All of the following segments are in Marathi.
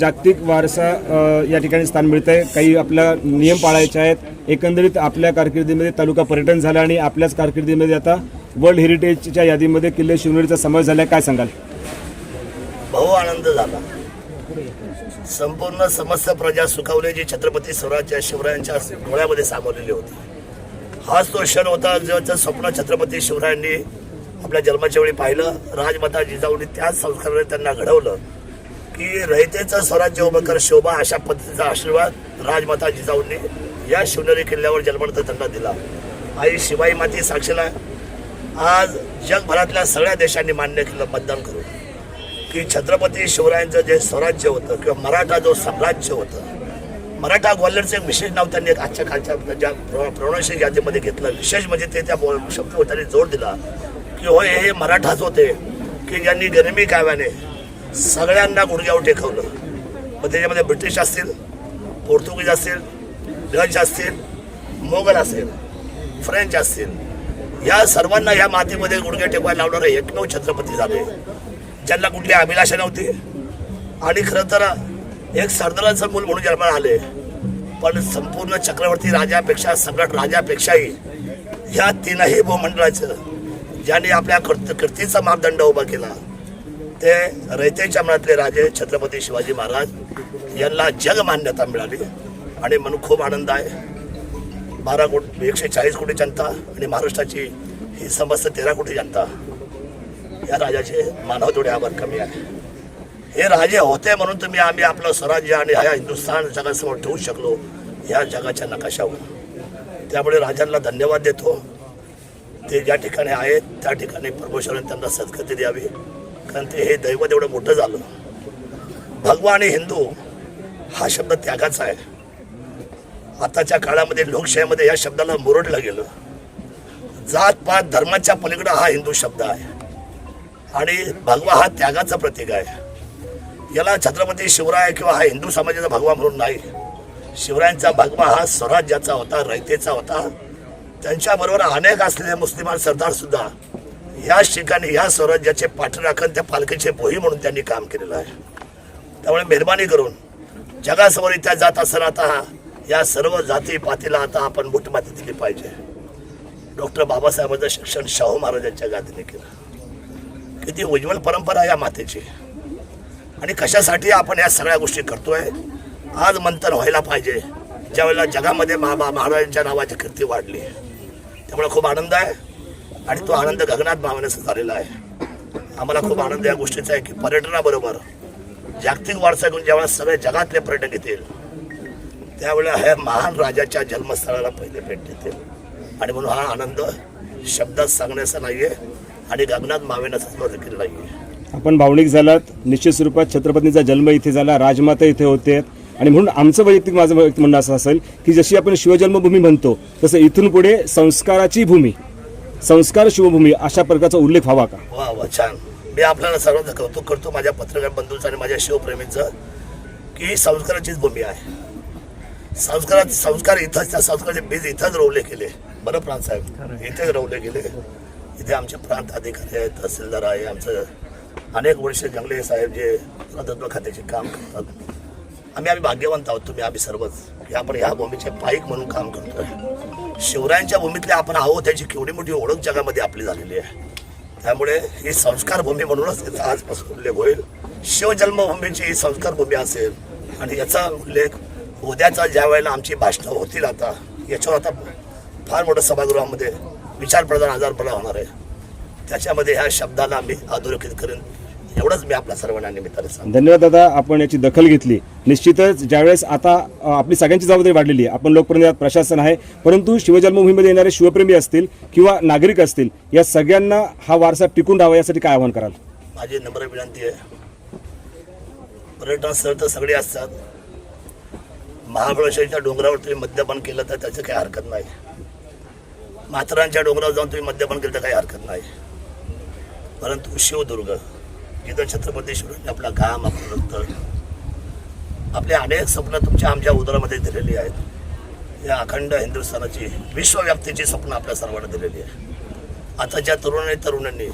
जागतिक वारसा या ठिकाणी स्थान मिळत आहे काही आपल्या नियम पाळायचे आहेत. एकंदरीत आपल्या कारकिर्दीमध्ये तालुका पर्यटन झालं आणि आपल्याच कारकिर्दीमध्ये आता वर्ल्ड हेरिटेजच्या यादीमध्ये किल्ले शिवनेरीचा समावेश झाला काय सांगाल? भाऊ आनंद झाला. संपूर्ण समस्त प्रजा सुखावली जी छत्रपती स्वराज्य शिवरायांच्या डोळ्यामध्ये सामावलेली होती. हाच तो क्षण होता जेव्हा स्वप्न छत्रपती शिवरायांनी आपल्या जन्माच्या वेळी पाहिलं. राजमाता जिजाऊंनी त्याच संस्काराने त्यांना घडवलं. की रयतेचं स्वराज्य उभं कर शोभा अशा पद्धतीचा आशीर्वाद राजमाता जिजाऊंनी या शिवनेरी किल्ल्यावर जन्मानंतर त्यांना दिला. आई शिवाई माती साक्षीला आज जगभरातल्या सगळ्या देशांनी मान्य केलं मतदान करून. की छत्रपती शिवरायांचं जे स्वराज्य होतं किंवा मराठा जो साम्राज्य होतं मराठा ग्वाल्हेरचं एक विशेष नाव त्यांनी एक आजच्या कालच्या ज्या प्रोनाऊन्सिंग यादीमध्ये घेतलं. विशेष म्हणजे ते त्या बोल- शब्दावर त्यांनी जोर दिला की होय हे मराठाच होते की ज्यांनी गरमी काव्याने सगळ्यांना गुडघ्यावर टेकवलं. मग त्याच्यामध्ये ब्रिटिश असतील पोर्तुगीज असतील डच असतील मोगल असेल फ्रेंच असतील या सर्वांना या मातीमध्ये गुडघे टेकवायला लावणारे एकमेव छत्रपती झाले. ज्यांना कुठली अभिलाषा नव्हती. आणि खरं तर एक सरदाराचं मूल म्हणून जन्माला आले. पण संपूर्ण चक्रवर्ती राजापेक्षा सम्राट राजापेक्षाही ह्या तीनही भूमंडळाचं ज्याने आपल्या कर्त कीर्तीचा मापदंड उभा केला. ते रयतेच्या मनातले राजे छत्रपती शिवाजी महाराज यांना जग मान्यता मिळाली आणि म्हणून खूप आनंद आहे. बारा कोटी एकशे चाळीस कोटी जनता आणि महाराष्ट्राची ही समस्त तेरा कोटी जनता या राजाचे मानव थोडे आभार कमी आहे. हे राजे होते म्हणून तुम्ही आम्ही आपलं स्वराज्य आणि ह्या हिंदुस्थान जगासमोर ठेवू शकलो या जगाच्या नकाशावर. त्यामुळे राजांना धन्यवाद देतो. ते ज्या ठिकाणी आहेत त्या ठिकाणी परमेश्वराने त्यांना सद्गती द्यावी. कारण ते हे दैवत एवढं मोठं झालं. भगवा आणि हिंदू हा शब्द त्यागाचा आहे. आताच्या काळामध्ये लोकशाहीमध्ये या शब्दाला मुरडलं गेलं. जात पात धर्माच्या पलीकडं हा हिंदू शब्द आहे. आणि भगवा हा त्यागाचं प्रतीक आहे. याला छत्रपती शिवराय किंवा हा हिंदू समाजाचा भगवा म्हणून नाही. शिवरायांचा भगवा हा स्वराज्याचा होता रयतेचा होता. त्यांच्याबरोबर अनेक असलेले मुस्लिमान सरदारसुद्धा या ठिकाणी या स्वराज्याचे पाठराखण त्या पालखीचे भोई म्हणून त्यांनी काम केलेलं आहे. त्यामुळे मेहरबानी करून जगासमोर त्या जात असताना आता या सर्व जाती पातीला आता आपण मुठमाती दिली पाहिजे. डॉक्टर बाबासाहेबांचं शिक्षण शाहू महाराजांच्या जातीने केलं. किती उज्ज्वल परंपरा या मातेची. आणि कशासाठी आपण या सगळ्या गोष्टी करतोय? आज मंथन व्हायला पाहिजे. ज्यावेळेला जगामध्ये महाबा महाराजांच्या नावाची कीर्ती वाढली. त्यामुळे खूप आनंद आहे. आणि तो आनंद गगनात मावण्याचा झालेला आहे. आम्हाला खूप आनंद या गोष्टीचा आहे की पर्यटनाबरोबर जागतिक वारसा घेऊन ज्यावेळेला सगळे जगातले पर्यटक येतील त्यावेळेला ह्या महान राजाच्या जन्मस्थळाला पहिले भेट देतील. आणि म्हणून हा आनंद शब्दात सांगण्याचा नाहीये आणि गगनात मावेण्याचा सुद्धा देखील नाहीये. आपण भावनिक झालात निश्चित स्वरूपात छत्रपतींचा जन्म इथे झाला राजमाता इथे होते. आणि म्हणून आमचं वैयक्तिक माझं वैयक्तिक म्हणणं असं असेल की जशी आपण शिवजन्मभूमी म्हणतो तसं इथून पुढे संस्काराची भूमी संस्कार शिवभूमी अशा प्रकारचा उल्लेख व्हावा का? वा वा छान. मी आपल्याला सर्वांचं कौतुक करतो. माझ्या पत्रकार बंधूंचं आणि माझ्या शिवप्रेमींचं की ही संस्काराचीच भूमी आहे. संस्कारात संस्कार इथंच त्या संस्काराचे बीज इथंच रोवले गेले. बरं प्रांत साहेब? इथेच रोवले गेले. इथे आमचे प्रांत अधिकारी आहेत तहसीलदार आहे आमचं अनेक वर्ष जंगले साहेब जे पुरातत्व खात्याचे काम करतात. आम्ही आम्ही भाग्यवंत आहोत तुम्ही आम्ही सर्वच. की आपण ह्या भूमीचे पाईक म्हणून काम करतो शिवरायांच्या भूमीतले आपण आहोत त्याची केवढी मोठी ओळख जगामध्ये आपली झालेली आहे. त्यामुळे ही संस्कार भूमी म्हणूनच त्याचा आजपासून उल्लेख होईल. शिवजन्मभूमीची ही संस्कार भूमी असेल आणि याचा उल्लेख उद्याचा ज्या वेळेला आमची भाषणं होतील आता याच्यावर आता फार मोठं सभागृहामध्ये विचारप्रधान बरा होणार आहे. त्याच्यामध्ये ह्या शब्दाला मी अधोरेखित करेन. एवढंच मी आपल्या सर्वांना निमित्ताने सांगतो. धन्यवाद दादा आपण याची दखल घेतली. निश्चितच ज्यावेळेस आता अ, आपली सगळ्यांची जबाबदारी वाढलेली आहे. आपण लोकप्रतिनिधी प्रशासन आहे. परंतु शिवजन्मभूमीमध्ये येणारे शिवप्रेमी असतील किंवा नागरिक असतील या सगळ्यांना हा वारसा टिकून राहावा यासाठी काय आवाहन कराल? माझी नम्र विनंती आहे. पर्यटन स्थळ तर सगळे असतात. महाबळेश्वरच्या डोंगरावर तुम्ही मद्यपान केलं तर त्याचं काही हरकत नाही. माथरांच्या डोंगरावर जाऊन तुम्ही मद्यपान केलं तर काही हरकत नाही. परंतु शिवदुर्ग जिथं छत्रपती शिवरायांनी आपला घाम आपलं रक्त आपले अनेक स्वप्न तुमच्या आमच्या उदरामध्ये दिलेली आहेत. या अखंड हिंदुस्थानाची विश्वव्याप्तीची स्वप्न आपल्या सर्वांना दिलेली आहे. आता ज्या तरुणांनी तरुणांनी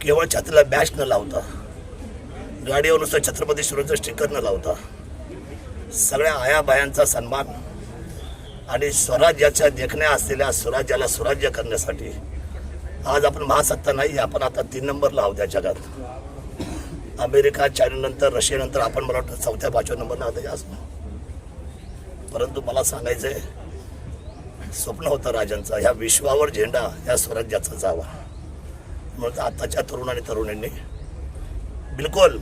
केवळ छातीला बॅच न लावता गाडीवर नुसतं छत्रपती शिवरायांचं स्टिकर न लावता सगळ्या आया बायांचा सन्मान आणि स्वराज्याच्या देखण्या असलेल्या स्वराज्याला स्वराज्य करण्यासाठी आज आपण महासत्ता नाही आपण आता तीन नंबरला आहोत या जगात. अमेरिका चायनानंतर रशियानंतर आपण मला वाटतं चौथ्या पाचव्या नंबरला आहोत असतो परंतु मला सांगायचंय स्वप्न होतं राजांचं ह्या विश्वावर झेंडा या स्वराज्याचा जावा. म्हणून आताच्या तरुण आणि तरुणींनी बिलकुल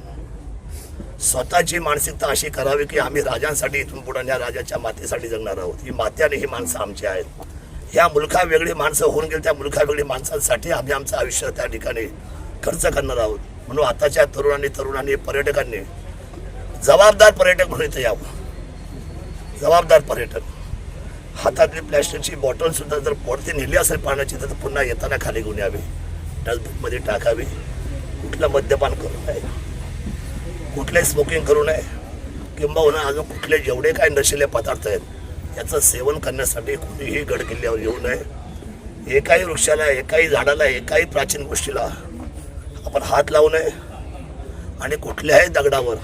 स्वतःची मानसिकता अशी करावी की आम्ही राजांसाठी इथून पुढे या राजाच्या मातेसाठी जगणार आहोत. ही माते आणि ही माणसं आमची आहेत. ह्या मुलखा वेगळी माणसं होऊन गेली त्या मुलखा वेगळी माणसांसाठी आम्ही आमचं आयुष्य त्या ठिकाणी खर्च करणार आहोत. म्हणून आताच्या तरुणांनी तरुणांनी पर्यटकांनी जबाबदार पर्यटक म्हणून इथं यावं. जबाबदार पर्यटक. हातातली प्लॅस्टिकची बॉटलसुद्धा जर वरती नेली असेल पाण्याची तर पुन्हा येताना खाली घेऊन यावी. डस्टबिनमध्ये टाकावी. कुठलं मद्यपान करू नये. कुठले स्मोकिंग करू नये. किंबहुना अजून कुठले जेवढे काय नशिले पदार्थ आहेत याचं सेवन करण्यासाठी कुणीही गड किल्ल्यावर येऊ नये. एकाही वृक्षाला एकाही झाडाला एकाही प्राचीन गोष्टीला आपण हात लावू नये आणि कुठल्याही दगडावर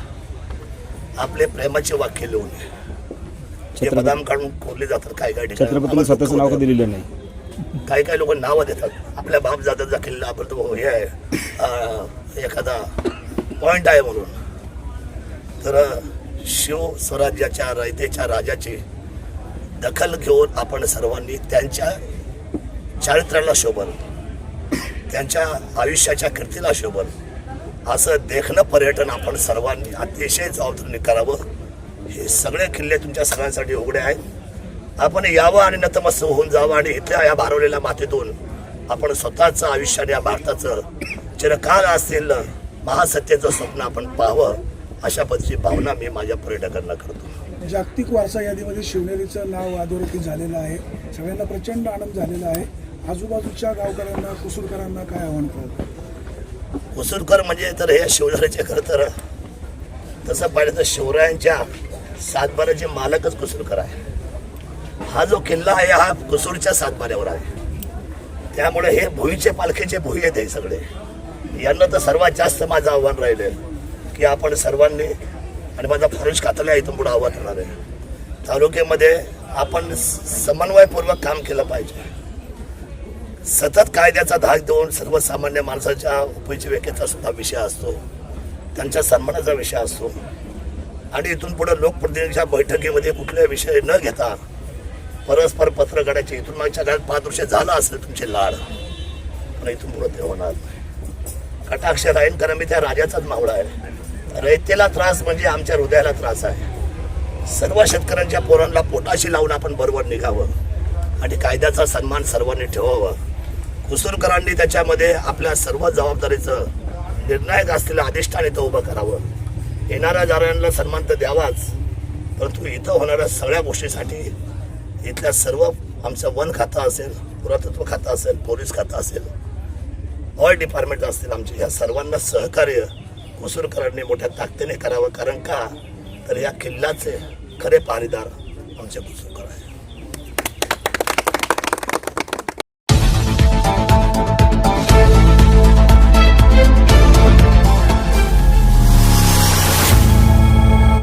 आपले प्रेमाचे वाक्य लिहू नये. जे बदाम काढून कोरले जातात काय काय ठिकाणी स्वतःचं नाव लिहिलं नाही. काही काही लोक नावं देतात. आपल्या बाप जादाचा किल्ला आपण तो हे आहे. एखादा पॉइंट आहे म्हणून. तर शिव स्वराज्याच्या रयतेच्या राजाची दखल घेऊन आपण सर्वांनी त्यांच्या चारित्र्याला शोभल. त्यांच्या आयुष्याच्या कीर्तीला शोभल. असं देखणं पर्यटन आपण सर्वांनी अतिशय जबाबदारीने करावं. हे सगळे किल्ले तुमच्या सगळ्यांसाठी उघडे आहेत. आपण यावं आणि नतमस्त होऊन जावं आणि इथल्या या भारवलेल्या मातीतून आपण स्वतःचं आयुष्य आणि या भारताचं चिरकाल असलेलं महासत्तेचं स्वप्न आपण पाहावं अशा पद्धतीची भावना मी माझ्या पर्यटकांना करतो. जागतिक वारसा यादीमध्ये शिवनेरीचं नाव अधोरेखित झालेलं आहे. सगळ्यांना प्रचंड आनंद झालेला आहे. आजूबाजूच्या गावकऱ्यांना कुसूरकरांना काय आव्हान कराल कुसूरकर म्हणजे तर हे शिवनेरीचे खरं तर तसं पाहिलं तर शिवरायांच्या सातबाऱ्याचे मालकच कुसूरकर आहे. हा जो किल्ला आहे हा कुसूरच्या सातबाऱ्यावर आहे. त्यामुळे हे भुईचे पालखीचे भुई आहेत हे सगळे. यांना तर सर्वात जास्त माझं आव्हान राहिलं की आपण सर्वांनी आणि माझा फरोज खातला इथून पुढे आव्हान राहणार आहे. तालुक्यामध्ये आपण समन्वयपूर्वक काम केलं पाहिजे. सतत कायद्याचा धाक देऊन सर्वसामान्य माणसाच्या उपजीविकेचा सुद्धा विषय असतो. त्यांच्या सन्मानाचा विषय असतो. आणि इथून पुढे लोकप्रतिनिधीच्या बैठकीमध्ये कुठल्या विषय न घेता परस्पर पत्र काढायचे. इथून मागच्या काळात पाच वर्ष झालं असेल तुमचे लाड पण इथून पुढे ते होणार कटाक्ष राहीन कारण मी त्या राजाचाच मावळा आहे. रयतेला त्रास म्हणजे आमच्या हृदयाला त्रास आहे. सर्व शेतकऱ्यांच्या पोरांना पोटाशी लावून आपण बरोबर निघावं. आणि कायद्याचा सन्मान सर्वांनी ठेवावा. कुसूरकरांनी त्याच्यामध्ये आपल्या सर्व जबाबदारीचं निर्णायक असलेलं अधिष्ठान इथं उभं करावं. येणाऱ्या जाणाऱ्यांना सन्मान तर द्यावाच. परंतु इथं होणाऱ्या सगळ्या गोष्टीसाठी इथल्या सर्व आमचं वन खातं असेल पुरातत्व खातं असेल पोलीस खातं असेल ऑल डिपार्टमेंट असतील आमचे. या सर्वांना सहकार्य कुसूरकरांनी मोठ्या ताकदीने करावं. कारण का? तर या किल्ल्याचे खरे पाणीदार आमचे कुसूरकर आहे